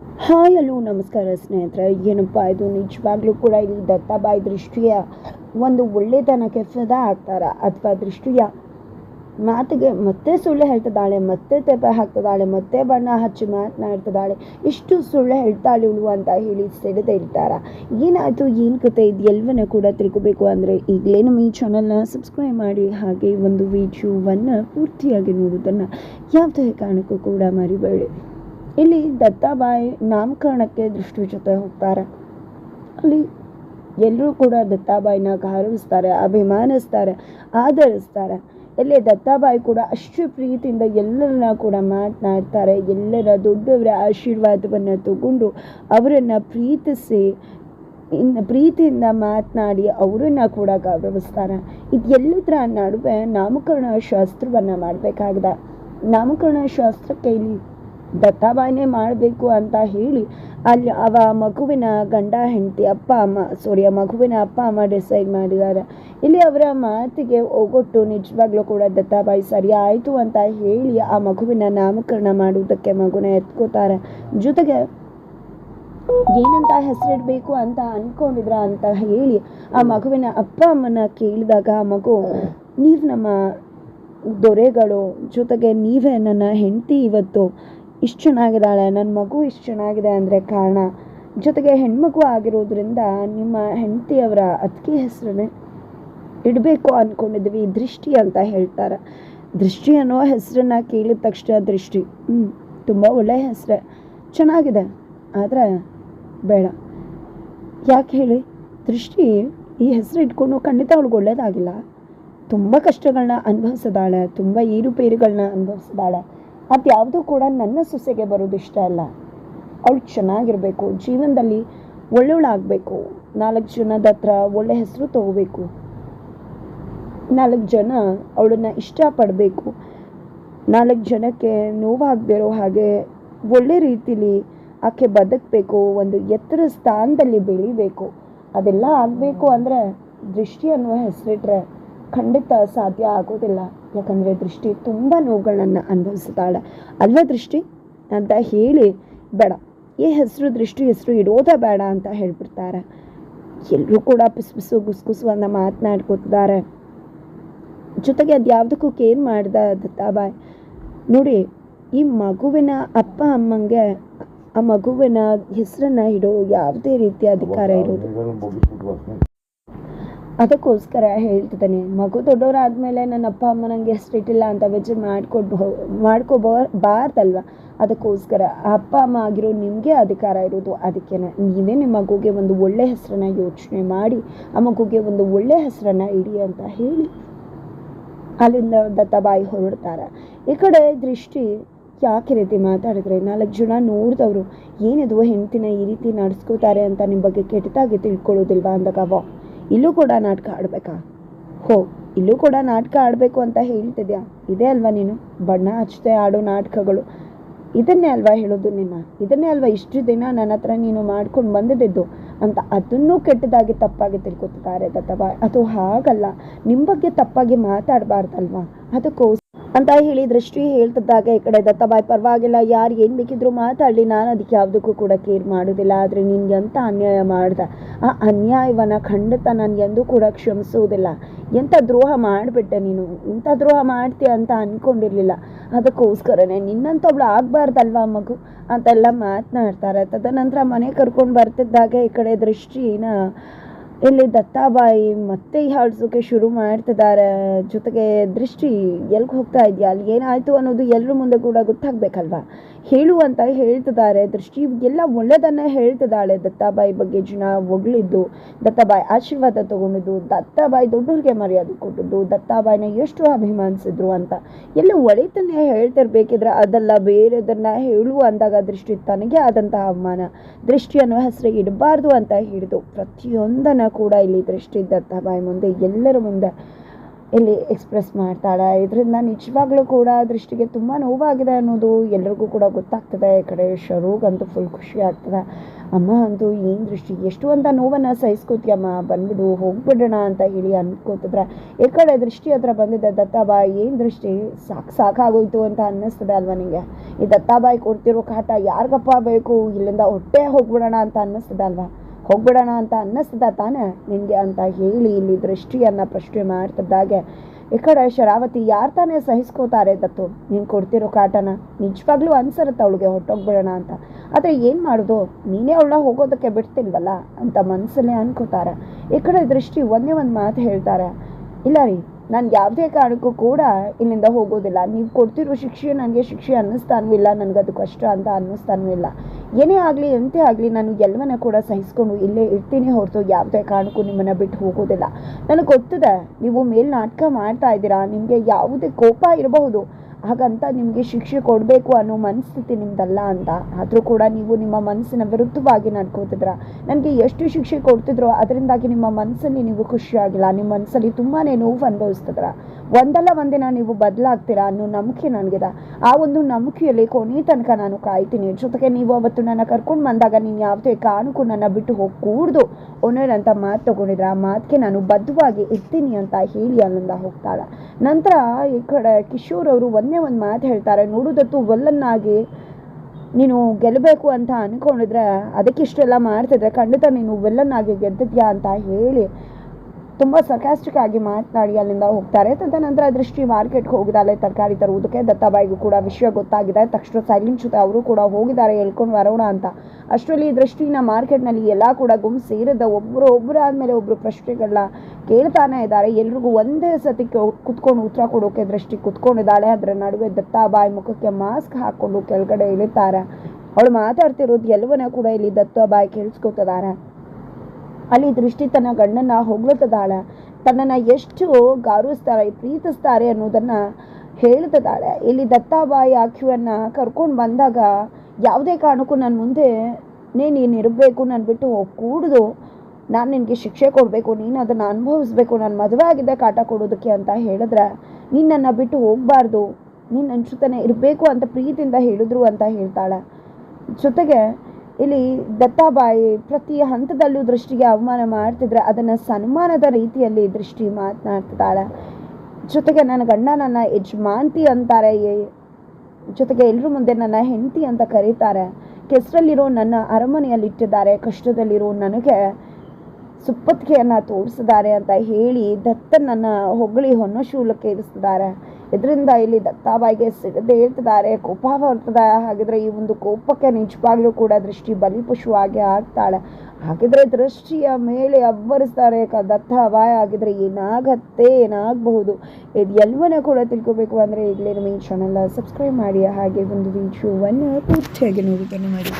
Hi, hello, ನಮಸ್ಕಾರ ಸ್ನೇಹಿತರೆ. ಏನಪ್ಪ ಇದು? ನಿಜವಾಗ್ಲೂ ಕೂಡ ಇಲ್ಲಿ ದತ್ತಾಬಾಯಿ ದೃಷ್ಟಿಯ ಒಂದು ಒಳ್ಳೆತನಕ್ಕೆ ಫಿದಾ ಆಗ್ತಾರ? ಅಥವಾ ದೃಷ್ಟಿಯ ಮಾತಿಗೆ ಮತ್ತೆ ಸುಳ್ಳು ಹೇಳ್ತಿದ್ದಾಳೆ, ಮತ್ತೆ ತೆಪ್ಪೆ ಹಾಕ್ತಿದ್ದಾಳೆ, ಮತ್ತೆ ಬಣ್ಣ ಹಚ್ಚಿ ಮಾತನಾಡ್ತಿದ್ದಾಳೆ, ಇಷ್ಟು ಸುಳ್ಳು ಹೇಳ್ತಾಳೆ ಇವಳು ಅಂತ ಹೇಳಿ ಸೆಳೆದೇ ಇರ್ತಾರ? ಏನಾಯಿತು? ಏನು ಕತೆ? ಇದು ಎಲ್ಲವನ್ನ ಕೂಡ ತಿಳ್ಕೊಬೇಕು ಅಂದರೆ ಈಗಲೇ ನಮ್ಮ ಈ ಚಾನಲ್ನ ಸಬ್ಸ್ಕ್ರೈಬ್ ಮಾಡಿ, ಹಾಗೆ ಒಂದು ವಿಡಿಯೋವನ್ನು ಪೂರ್ತಿಯಾಗಿ ನೋಡೋದನ್ನು ಯಾವುದೇ ಕಾರಣಕ್ಕೂ ಕೂಡ ಮರಿಬೇಡಿ. ಇಲ್ಲಿ ದತ್ತಾಬಾಯಿ ನಾಮಕರಣಕ್ಕೆ ದೃಷ್ಟಿ ಜೊತೆ ಹೋಗ್ತಾರೆ. ಅಲ್ಲಿ ಎಲ್ಲರೂ ಕೂಡ ದತ್ತಾಬಾಯಿನ ಗೌರವಿಸ್ತಾರೆ, ಅಭಿಮಾನಿಸ್ತಾರೆ ಆಧರಿಸ್ತಾರೆ ಇಲ್ಲಿ ದತ್ತಾಬಾಯಿ ಕೂಡ ಅಷ್ಟು ಪ್ರೀತಿಯಿಂದ ಎಲ್ಲರನ್ನ ಕೂಡ ಮಾತನಾಡ್ತಾರೆ. ಎಲ್ಲರ ದೊಡ್ಡವರ ಆಶೀರ್ವಾದವನ್ನು ತಗೊಂಡು ಅವರನ್ನು ಪ್ರೀತಿಸಿ ಇನ್ನು ಪ್ರೀತಿಯಿಂದ ಮಾತನಾಡಿ ಅವರನ್ನ ಕೂಡ ಗೌರವಿಸ್ತಾರೆ. ಇದೆಲ್ಲದರ ನಡುವೆ ನಾಮಕರಣ ಶಾಸ್ತ್ರವನ್ನು ಮಾಡಬೇಕಾಗಿದೆ. ನಾಮಕರಣ ಶಾಸ್ತ್ರಕ್ಕೆ ಇಲ್ಲಿ ದತ್ತಾಬಾಯಿನೇ ಮಾಡಬೇಕು ಅಂತ ಹೇಳಿ ಅಲ್ಲಿ ಅವ ಮಗುವಿನ ಗಂಡ ಹೆಂಡತಿ ಅಪ್ಪ ಅಮ್ಮ ಸಾರಿ ಆ ಮಗುವಿನ ಅಪ್ಪ ಅಮ್ಮ ಡಿಸೈಡ್ ಮಾಡಿದ್ದಾರೆ. ಇಲ್ಲಿ ಅವರ ಮಾತಿಗೆ ಒಗೊಟ್ಟು ನಿಜವಾಗ್ಲೂ ಕೂಡ ದತ್ತಾಬಾಯಿ ಸರಿ ಆಯಿತು ಅಂತ ಹೇಳಿ ಆ ಮಗುವಿನ ನಾಮಕರಣ ಮಾಡುವುದಕ್ಕೆ ಮಗುನ ಎತ್ಕೋತಾರೆ. ಜೊತೆಗೆ ಏನಂತ ಹೆಸರಿಡಬೇಕು ಅಂತ ಅನ್ಕೊಂಡಿದ್ರ ಅಂತ ಹೇಳಿ ಆ ಮಗುವಿನ ಅಪ್ಪ ಅಮ್ಮನ ಕೇಳಿದಾಗ ಆ ಮಗು, ನೀವು ನಮ್ಮ ದೊರೆಗಳು, ಜೊತೆಗೆ ನೀವೇ ನನ್ನ ಹೆಂಡತಿ ಇವತ್ತು. ಇಷ್ಟು ಚೆನ್ನಾಗಿದ್ದಾಳೆ ನನ್ನ ಮಗು ಇಷ್ಟು ಚೆನ್ನಾಗಿದೆ ಅಂದರೆ ಕಾರಣ? ಜೊತೆಗೆ ಹೆಣ್ಮಗು ಆಗಿರೋದ್ರಿಂದ ನಿಮ್ಮ ಹೆಂಡತಿಯವರ ಅತ್ತಿಗೆ ಹೆಸರನ್ನೇ ಇಡಬೇಕು ಅಂದ್ಕೊಂಡಿದ್ವಿ ದೃಷ್ಟಿ ಅಂತ ಹೇಳ್ತಾರೆ. ದೃಷ್ಟಿ ಅನ್ನೋ ಹೆಸರನ್ನ ಕೇಳಿದ ತಕ್ಷಣ ದೃಷ್ಟಿ ಹ್ಞೂ ತುಂಬ ಒಳ್ಳೆಯ ಹೆಸರೇ, ಚೆನ್ನಾಗಿದೆ, ಆದರೆ ಬೇಡ. ಯಾಕೆ ಹೇಳಿ? ದೃಷ್ಟಿ ಈ ಹೆಸರು ಇಟ್ಕೊಂಡು ಖಂಡಿತ ಅವಳಿಗೆ ಒಳ್ಳೇದಾಗಿಲ್ಲ. ತುಂಬ ಕಷ್ಟಗಳನ್ನ ಅನುಭವಿಸಿದಾಳೆ, ತುಂಬ ಏರುಪೇರುಗಳನ್ನ ಅನುಭವಿಸಿದಾಳೆ. ಅದು ಯಾವುದೂ ಕೂಡ ನನ್ನ ಸೊಸೆಗೆ ಬರೋದು ಇಷ್ಟ ಅಲ್ಲ. ಅವಳು ಚೆನ್ನಾಗಿರಬೇಕು, ಜೀವನದಲ್ಲಿ ಒಳ್ಳೆಯವಳಾಗಬೇಕು. ನಾಲ್ಕು ಜನದ ಹತ್ರ ಒಳ್ಳೆ ಹೆಸರು ತಗೋಬೇಕು. ನಾಲ್ಕು ಜನ ಅವಳನ್ನ ಇಷ್ಟಪಡಬೇಕು. ನಾಲ್ಕು ಜನಕ್ಕೆ ನೋವಾಗದಿರೋ ಹಾಗೆ ಒಳ್ಳೆ ರೀತಿಲಿ ಆಕೆ ಬದುಕಬೇಕು, ಒಂದು ಎತ್ತರ ಸ್ಥಾನದಲ್ಲಿ ಬೆಳಿಬೇಕು. ಅದೆಲ್ಲ ಆಗಬೇಕು ಅಂದರೆ ದೃಷ್ಟಿ ಅನ್ನುವ ಹೆಸರಿಟ್ರೆ ಖಂಡಿತ ಸಾಧ್ಯ ಆಗೋದಿಲ್ಲ. ಯಾಕಂದರೆ ದೃಷ್ಟಿ ತುಂಬ ನೋವುಗಳನ್ನು ಅನುಭವಿಸ್ತಾಳೆ ಅಲ್ವಾ ದೃಷ್ಟಿ? ಅಂತ ಹೇಳಿ, ಬೇಡ. ಈ ಹೆಸರು ದೃಷ್ಟಿ, ಹೆಸರು ಇಡೋದೇ ಬೇಡ ಅಂತ ಹೇಳ್ಬಿಡ್ತಾರೆ. ಎಲ್ಲರೂ ಕೂಡ ಪಿಸು ಗುಸುಗುಸು ಗುಸು ಗುಸು ಅಂತ ಮಾತನಾಡ್ಕೊತಿದ್ದಾರೆ. ಜೊತೆಗೆ ಅದು ಯಾವುದಕ್ಕೂ ಕೇರ್ ಮಾಡ್ದ, ದತ್ತಾಬಾಯ್. ನೋಡಿ, ಈ ಮಗುವಿನ ಅಪ್ಪ, ಅಮ್ಮಂಗೆ, ಆ ಮಗುವಿನ ಹೆಸರನ್ನ ಇಡೋ ಯಾವುದೇ ರೀತಿಯ ಅಧಿಕಾರ ಇರೋದು. ಅದಕ್ಕೋಸ್ಕರ ಹೇಳ್ತಿದ್ದಾನೆ, ಮಗು ದೊಡ್ಡವರಾದ್ಮೇಲೆ ನನ್ನ ಅಪ್ಪ ಅಮ್ಮ ನಂಗೆ ಹೆಸರಿಟ್ಟಿಲ್ಲ ಅಂತ ವಿಚಾರ ಮಾಡ್ಕೊಡ್ಬೋ ಮಾಡ್ಕೋಬೋ ಬಾರ್ದಲ್ವ ಅದಕ್ಕೋಸ್ಕರ, ಅಪ್ಪ ಅಮ್ಮ ಆಗಿರೋ ನಿಮಗೆ ಅಧಿಕಾರ ಇರೋದು, ಅದಕ್ಕೆ ನೀವೇ ನಿಮ್ಮ ಮಗುಗೆ ಒಂದು ಒಳ್ಳೆ ಹೆಸರನ್ನ ಯೋಚನೆ ಮಾಡಿ, ಆ ಮಗುಗೆ ಒಂದು ಒಳ್ಳೆ ಹೆಸರನ್ನ ಇಡಿ ಅಂತ ಹೇಳಿ. ಅಲ್ಲಿಂದ ದತ್ತಾಬಾಯಿ ಹೊರಡ್ತಾರೆ. ಈ ಕಡೆ ದೃಷ್ಟಿ ಯಾಕೆ ರೀತಿ ಮಾತಾಡಿದ್ರೆ, ನಾಲ್ಕು ಜನ ನೋಡಿದವರು, ಏನಿದು ಹೆಂಡತಿನ ಈ ರೀತಿ ನಡೆಸ್ಕೋತಾರೆ ಅಂತ ನಿಮ್ಮ ಬಗ್ಗೆ ಕೆಟ್ಟದಾಗಿ ತಿಳ್ಕೊಳ್ಳೋದಿಲ್ವಾ? ಅಂದಾಗ ಇಲ್ಲೂ ಕೂಡ ನಾಟಕ ಆಡ್ಬೇಕಾ? ಹೋ, ಇಲ್ಲೂ ಕೂಡ ನಾಟಕ ಆಡಬೇಕು ಅಂತ ಹೇಳ್ತಿದ್ಯಾ? ಇದೇ ಅಲ್ವಾ ನೀನು? ಬಣ್ಣ ಹಚ್ಚದೆ ಆಡೋ ನಾಟಕಗಳು. ಇದನ್ನೇ ಅಲ್ವಾ ಹೇಳೋದು ನಿನ್ನ ಇದನ್ನೇ ಅಲ್ವಾ ಇಷ್ಟು ದಿನ ನನ್ನ ಹತ್ರ ನೀನು ಮಾಡ್ಕೊಂಡು ಬಂದಿದ್ದು? ಅಂತ ಅದನ್ನೂ ಕೆಟ್ಟದಾಗಿ ತಪ್ಪಾಗಿ ತಿಳ್ಕೊತಿದ್ದಾರೆ ದತ್ತವಾ. ಅದು ಹಾಗಲ್ಲ. ನಿಮ್ಮ ಬಗ್ಗೆ ತಪ್ಪಾಗಿ ಮಾತಾಡಬಾರ್ದಲ್ವಾ? ಅದಕ್ಕೋಸ್ ಅಂತ ಹೇಳಿ ದೃಷ್ಟಿ ಹೇಳ್ತಿದ್ದಾಗ. ಈ ಕಡೆ ದತ್ತಬಾಯಿ, ಪರವಾಗಿಲ್ಲ, ಯಾರು ಏನು ಬೇಕಿದ್ರು ಮಾತಾಡಲಿ. ನಾನು ಅದಕ್ಕೆ ಯಾವುದಕ್ಕೂ ಕೂಡ ಕೇರ್ ಮಾಡೋದಿಲ್ಲ ಆದರೆ ನಿನ್ಗೆ ಎಂಥ ಅನ್ಯಾಯ ಮಾಡ್ದೆ? ಆ ಅನ್ಯಾಯವನ್ನು ಖಂಡಿತ ನಾನು ಎಂದೂ ಕೂಡ ಕ್ಷಮಿಸೋದಿಲ್ಲ ಎಂಥ ದ್ರೋಹ ಮಾಡಿಬಿಟ್ಟೆ ನೀನು? ಇಂಥ ದ್ರೋಹ ಮಾಡ್ತೀಯ ಅಂತ ಅಂದ್ಕೊಂಡಿರಲಿಲ್ಲ ಅದಕ್ಕೋಸ್ಕರನೇ ನಿನ್ನಂಥೊಬ್ಳು ಆಗಬಾರ್ದಲ್ವಾ ಮಗು? ಅಂತೆಲ್ಲ ಮಾತನಾಡ್ತಾರೆ. ತದನಂತರ ಮನೆ ಕರ್ಕೊಂಡು ಬರ್ತಿದ್ದಾಗ ಈ ಕಡೆ ದೃಷ್ಟಿನ ಇಲ್ಲಿ ದತ್ತಾಬಾಯಿ ಮತ್ತೆ ಹಾಡ್ಸೋಕೆ ಶುರು ಮಾಡ್ತಿದ್ದಾರೆ. ಜೊತೆಗೆ ದೃಷ್ಟಿ ಎಲ್ಗೆ ಹೋಗ್ತಾ ಇದೆಯಾ? ಅಲ್ಲಿ ಏನಾಯಿತು ಅನ್ನೋದು ಎಲ್ಲರ ಮುಂದೆ ಕೂಡ ಗೊತ್ತಾಗಬೇಕಲ್ವಾ? ಹೇಳು ಅಂತ ಹೇಳ್ತಿದ್ದಾರೆ. ದೃಷ್ಟಿ ಎಲ್ಲ ಒಳ್ಳೆಯದನ್ನೇ ಹೇಳ್ತಿದ್ದಾಳೆ ದತ್ತಾಬಾಯಿ ಬಗ್ಗೆ. ಜನ ಹೊಗಳಿದ್ದು, ದತ್ತಾಬಾಯಿ ಆಶೀರ್ವಾದ ತಗೊಂಡಿದ್ದು, ದತ್ತಾಬಾಯಿ ದೊಡ್ಡವ್ರಿಗೆ ಮರ್ಯಾದೆ ಕೊಟ್ಟಿದ್ದು, ದತ್ತಾಬಾಯಿನ ಎಷ್ಟು ಅಭಿಮಾನಿಸಿದ್ರು ಅಂತ. ಎಲ್ಲ ಒಳಿತನ್ನೇ ಹೇಳ್ತಿರ್ಬೇಕಿದ್ರೆ ಅದೆಲ್ಲ ಬೇರೆದನ್ನ ಹೇಳು ಅಂದಾಗ ದೃಷ್ಟಿ ತನಗೆ ಆದಂತಹ ಅವಮಾನ. ದೃಷ್ಟಿಯನ್ನು ಹೆಸರಿಗೆ ಹೆಸರು ಇಡಬಾರ್ದು ಅಂತ ಹಿಡಿದು ಪ್ರತಿಯೊಂದನ್ನು ಕೂಡ ಇಲ್ಲಿ ದೃಷ್ಟಿ ದತ್ತಾಬಾಯಿ ಮುಂದೆ, ಎಲ್ಲರ ಮುಂದೆ ಇಲ್ಲಿ ಎಕ್ಸ್ಪ್ರೆಸ್ ಮಾಡ್ತಾಳೆ. ಇದರಿಂದ ನಿಜವಾಗ್ಲೂ ಕೂಡ ದೃಷ್ಟಿಗೆ ತುಂಬ ನೋವಾಗಿದೆ ಅನ್ನೋದು ಎಲ್ರಿಗೂ ಕೂಡ ಗೊತ್ತಾಗ್ತದೆ. ಈ ಕಡೆ ಶರೂಗಂತೂ ಫುಲ್ ಖುಷಿ ಆಗ್ತದೆ. ಅಮ್ಮ ಅಂತೂ ಏನು ದೃಷ್ಟಿ ಎಷ್ಟು ಅಂತ ನೋವನ್ನು ಸಹಿಸ್ಕೋತೀಯಮ್ಮ, ಬಂದ್ಬಿಡು, ಹೋಗ್ಬಿಡೋಣ ಅಂತ ಹೇಳಿ ಅನ್ಕೋತಿದ್ರೆ, ಈ ಕಡೆ ದೃಷ್ಟಿ ಹತ್ರ ಬಂದಿದ್ದೆ ದತ್ತಾಬಾಯಿ, ಏನು ದೃಷ್ಟಿ? ಸಾಕು ಸಾಕಾಗೋಯ್ತು ಅಂತ ಅನ್ನಿಸ್ತದೆ ಅಲ್ವಾ ನಿಮಗೆ ಈ ದತ್ತಾಬಾಯಿ ಕೊಡ್ತಿರೋ ಕಾಟ ಯಾರಿಗಪ್ಪ ಬೇಕು? ಇಲ್ಲಿಂದ ಹೊಟ್ಟೆ ಹೋಗ್ಬಿಡೋಣ ಅಂತ ಅನ್ನಿಸ್ತದೆ ಅಲ್ವಾ? ಹೋಗ್ಬಿಡೋಣ ಅಂತ ಅನ್ನಿಸ್ತದ ತಾನೇ ನಿನಗೆ ಅಂತ ಹೇಳಿ ಇಲ್ಲಿ ದೃಷ್ಟಿಯನ್ನು ಪ್ರಶ್ನೆ ಮಾಡ್ತಿದ್ದಾಗೆ. ಈ ಕಡೆ ಶರಾವತಿ ಯಾರು ತಾನೇ ಸಹಿಸ್ಕೋತಾರೆ ದತ್ತು? ನೀನು ಕೊಡ್ತಿರೋ ಕಾಟನ ನಿಜವಾಗ್ಲೂ ಅನ್ಸರುತ್ತೆ ಅವಳಿಗೆ ಹೊಟ್ಟೋಗ್ಬಿಡೋಣ ಅಂತ. ಆದರೆ ಏನು ಮಾಡೋದು? ನೀನೇ ಅವಳ ಹೋಗೋದಕ್ಕೆ ಬಿಡ್ತಿಲ್ವಲ್ಲ ಅಂತ ಮನಸ್ಸಲ್ಲೇ ಅನ್ಕೋತಾರೆ. ಈ ಕಡೆ ದೃಷ್ಟಿ ಒಂದೇ ಒಂದು ಮಾತು ಹೇಳ್ತಾರೆ. ಇಲ್ಲ ರೀ ನಾನು ಯಾವುದೇ ಕಾರಣಕ್ಕೂ ಕೂಡ ಇಲ್ಲಿಂದ ಹೋಗೋದಿಲ್ಲ. ನೀವು ಕೊಡ್ತಿರೋ ಶಿಕ್ಷೆ ನನಗೆ ಶಿಕ್ಷೆ ಅನ್ನಿಸ್ತಾನೂ ಇಲ್ಲ ನನಗದು ಕಷ್ಟ ಅಂತ ಅನ್ನಿಸ್ತಾನೂ ಇಲ್ಲ. ಏನೇ ಆಗಲಿ, ಎಂತೆ ಆಗಲಿ, ನಾನು ಎಲ್ಲವನ್ನ ಕೂಡ ಸಹಿಸ್ಕೊಂಡು ಇಲ್ಲೇ ಇರ್ತೀನಿ ಹೊರತು ಯಾವುದೇ ಕಾರಣಕ್ಕೂ ನಿಮ್ಮನ್ನು ಬಿಟ್ಟು ಹೋಗೋದಿಲ್ಲ. ನನಗೆ ಗೊತ್ತಿದೆ, ನೀವು ಮೇಲ್ ನಾಟಕ ಮಾಡ್ತಾ ಇದ್ದೀರಾ, ನಿಮಗೆ ಯಾವುದೇ ಕೋಪ ಇರಬಹುದು. ಹಾಗಂತ ನಿಮಗೆ ಶಿಕ್ಷೆ ಕೊಡಬೇಕು ಅನ್ನೋ ಮನಸ್ಥಿತಿ ನಿಮ್ದಲ್ಲ ಅಂತ. ಆದರೂ ಕೂಡ ನೀವು ನಿಮ್ಮ ಮನಸ್ಸಿನ ವಿರುದ್ಧವಾಗಿ ನಡ್ಕೋತಿದ್ರ. ನನಗೆ ಎಷ್ಟು ಶಿಕ್ಷೆ ಕೊಡ್ತಿದ್ರು ಅದರಿಂದಾಗಿ ನಿಮ್ಮ ಮನಸ್ಸಲ್ಲಿ ನೀವು ಖುಷಿಯಾಗಿಲ್ಲ ನಿಮ್ಮ ಮನಸ್ಸಲ್ಲಿ ತುಂಬಾ ನೋವು ಅನುಭವಿಸ್ತಿದ್ರ. ಒಂದಲ್ಲ ಒಂದಿನ ನೀವು ಬದಲಾಗ್ತೀರಾ ಅನ್ನೋ ನಂಬಿಕೆ ನನಗಿದೆ. ಆ ಒಂದು ನಂಬಿಕೆಯಲ್ಲಿ ಕೊನೆ ತನಕ ನಾನು ಕಾಯ್ತೀನಿ. ಜೊತೆಗೆ ನೀವು ಅವತ್ತು ನನ್ನ ಕರ್ಕೊಂಡು ಬಂದಾಗ ನೀನು ಯಾವುದೇ ಕಾರಣಕ್ಕೂ ನನ್ನ ಬಿಟ್ಟು ಹೋಗಿ ಅಂತ ಮಾತು ತಗೊಂಡಿದ್ರೆ. ಆ ಮಾತಿಗೆ ನಾನು ಬದ್ಧವಾಗಿ ಇರ್ತೀನಿ ಅಂತ ಹೇಳಿ ಅಲ್ಲಿಂದ ಹೋಗ್ತಾಳೆ. ನಂತರ ಈ ಕಡೆ ಕಿಶೋರ್ ಅವರು ಒಂದೇ ಒಂದು ಮಾತು ಹೇಳ್ತಾರೆ ನೋಡುದತ್ತು ಒಲ್ಲನ್ನಾಗಿ ನೀನು ಗೆಲ್ಲಬೇಕು ಅಂತ ಅನ್ಕೊಂಡಿದ್ರೆ ಅದಕ್ಕಿಷ್ಟೆಲ್ಲ ಮಾಡ್ತಿದ್ರೆ ಖಂಡಿತ ನೀನು ಗೆದ್ದಿದ್ಯಾ ಅಂತ ಹೇಳಿ ತುಂಬ ಸರ್ಕಾಸ್ಟಿಕ್ ಆಗಿ ಮಾತನಾಡಿ ಅಲ್ಲಿಂದ ಹೋಗ್ತಾರೆ. ತದನಂತರ ದೃಷ್ಟಿ ಮಾರ್ಕೆಟ್ಗೆ ಹೋಗಿದ್ದಾಳೆ. ತರಕಾರಿ ತರುವುದಕ್ಕೆ ದತ್ತಾಬಾಯಿಗೂ ಕೂಡ ವಿಷಯ ಗೊತ್ತಾಗಿದೆ. ತಕ್ಷಣ ಸೈಲೆಂಟ್ ಜೊತೆ ಅವರು ಕೂಡ ಹೋಗಿದ್ದಾರೆ. ಹೇಳ್ಕೊಂಡು ಬರೋಣ ಅಂತ. ಅಷ್ಟರಲ್ಲಿ ದೃಷ್ಟಿನ ಮಾರ್ಕೆಟ್ನಲ್ಲಿ ಎಲ್ಲ ಕೂಡ ಗುಂಪು ಸೇರಿದ ಒಬ್ಬರು ಒಬ್ಬರು ಆದಮೇಲೆ ಒಬ್ಬರು ಪ್ರಶ್ನೆಗಳನ್ನ ಕೇಳ್ತಾನೆ ಇದ್ದಾರೆ. ಎಲ್ರಿಗೂ ಒಂದೇ ಸತಿ ಕುತ್ಕೊಂಡು ಉತ್ತರ ಕೊಡೋಕೆ ದೃಷ್ಟಿ ಕುತ್ಕೊಂಡಿದ್ದಾಳೆ. ಅದರ ನಡುವೆ ದತ್ತಾಬಾಯಿ ಮುಖಕ್ಕೆ ಮಾಸ್ಕ್ ಹಾಕ್ಕೊಂಡು ಕೆಳಗಡೆ ಇಳಿತಾರೆ. ಅವಳು ಮಾತಾಡ್ತಿರೋದು ಎಲ್ಲವನ್ನ ಕೂಡ ಇಲ್ಲಿ ದತ್ತಾಬಾಯಿ ಕೇಳಿಸ್ಕೊತಿದ್ದಾರೆ. ಅಲ್ಲಿ ದೃಷ್ಟಿ ತನ್ನ ಗಂಡನ ಹೊಗಳುತ್ತಿದ್ದಾಳೆ ತನ್ನನ್ನು ಎಷ್ಟು ಗೌರವಿಸ್ತಾರೆ ಪ್ರೀತಿಸ್ತಾರೆ ಅನ್ನೋದನ್ನು ಹೇಳ್ತದಾಳೆ ಇಲ್ಲಿ ದತ್ತಾಬಾಯಿ ಆಕ್ಯುವನ್ನು ಕರ್ಕೊಂಡು ಬಂದಾಗ, ಯಾವುದೇ ಕಾರಣಕ್ಕೂ ನನ್ನ ಮುಂದೆ ನೀನು ಇರಬೇಕು ನಾನು ಬಿಟ್ಟು ಕೂಡುದು ನಾನು ನಿನಗೆ ಶಿಕ್ಷೆ ಕೊಡಬೇಕು, ನೀನು ಅದನ್ನು ಅನುಭವಿಸ್ಬೇಕು, ನಾನು ಮದುವೆ ಆಗಿದ್ದೆ ಕಾಟ ಕೊಡೋದಕ್ಕೆ ಅಂತ ಹೇಳಿದ್ರೆ, ನೀನು ನನ್ನ ಬಿಟ್ಟು ಹೋಗಬಾರ್ದು. ನೀನು ನನ್ನ ಜೊತೆನೇ ಇರಬೇಕು ಅಂತ ಪ್ರೀತಿಯಿಂದ ಹೇಳಿದ್ರು ಅಂತ ಹೇಳ್ತಾಳೆ. ಜೊತೆಗೆ ಇಲ್ಲಿ ದತ್ತಾಬಾಯಿ ಪ್ರತಿ ಹಂತದಲ್ಲೂ ದೃಷ್ಟಿಗೆ ಅವಮಾನ ಮಾಡ್ತಿದ್ರೆ ಅದನ್ನು ಸನ್ಮಾನದ ರೀತಿಯಲ್ಲಿ ದೃಷ್ಟಿ ಮಾತನಾಡ್ತಿದ್ದಾಳೆ. ಜೊತೆಗೆ ನನ್ನ ಗಂಡ ನನ್ನ ಯಜಮಾಂತಿ ಅಂತಾರೆ. ಜೊತೆಗೆ ಎಲ್ಲರೂ ಮುಂದೆ ನನ್ನ ಹೆಂಡತಿ ಅಂತ ಕರೀತಾರೆ. ಕೆಸರಲ್ಲಿರೋ ನನ್ನ ಅರಮನೆಯಲ್ಲಿ ಇಟ್ಟಿದ್ದಾರೆ ಕಷ್ಟದಲ್ಲಿರೋ ನನಗೆ ಸುಪ್ಪತ್ತಿಗೆಯನ್ನು ತೋರಿಸಿದ್ದಾರೆ ಅಂತ ಹೇಳಿ ದತ್ತ ನನ್ನ ಹೊಗಳಿ ಹೊನ್ನಶೂಲಕ್ಕೆ ಇರಿಸಿದ್ದಾರೆ ಇದರಿಂದ ಇಲ್ಲಿ ದತ್ತಾಬಾಯಿಗೆ ಸಿಗದೆ ಹೇಳ್ತಿದ್ದಾರೆ ಕೋಪ ಬರ್ತದ ಹಾಗಿದ್ರೆ ಈ ಒಂದು ಕೋಪಕ್ಕೆ ನಿಜವಾಗ್ಲೂ ಕೂಡ ದೃಷ್ಟಿ ಬಲಿಪಶುವಾಗಿ ಆಗ್ತಾಳೆ. ಹಾಗಿದ್ರೆ ದೃಷ್ಟಿಯ ಮೇಲೆ ಅಬ್ಬರಿಸ್ತಾರೆ ದತ್ತಾಬಾಯಿ. ಆಗಿದ್ರೆ ಏನಾಗತ್ತೆ, ಏನಾಗಬಹುದು, ಇದು ಎಲ್ಲವನ್ನ ಕೂಡ ತಿಳ್ಕೊಬೇಕು ಅಂದರೆ ಈಗಲೇ ನಮ್ಮ ಈ ಸಬ್ಸ್ಕ್ರೈಬ್ ಮಾಡಿ. ಹಾಗೆ ಒಂದು ವಿಡಿಯೋವನ್ನು ಪೂರ್ತಿಯಾಗಿ ನೋಡಿದ್ದನ್ನು ಮಾಡಿ.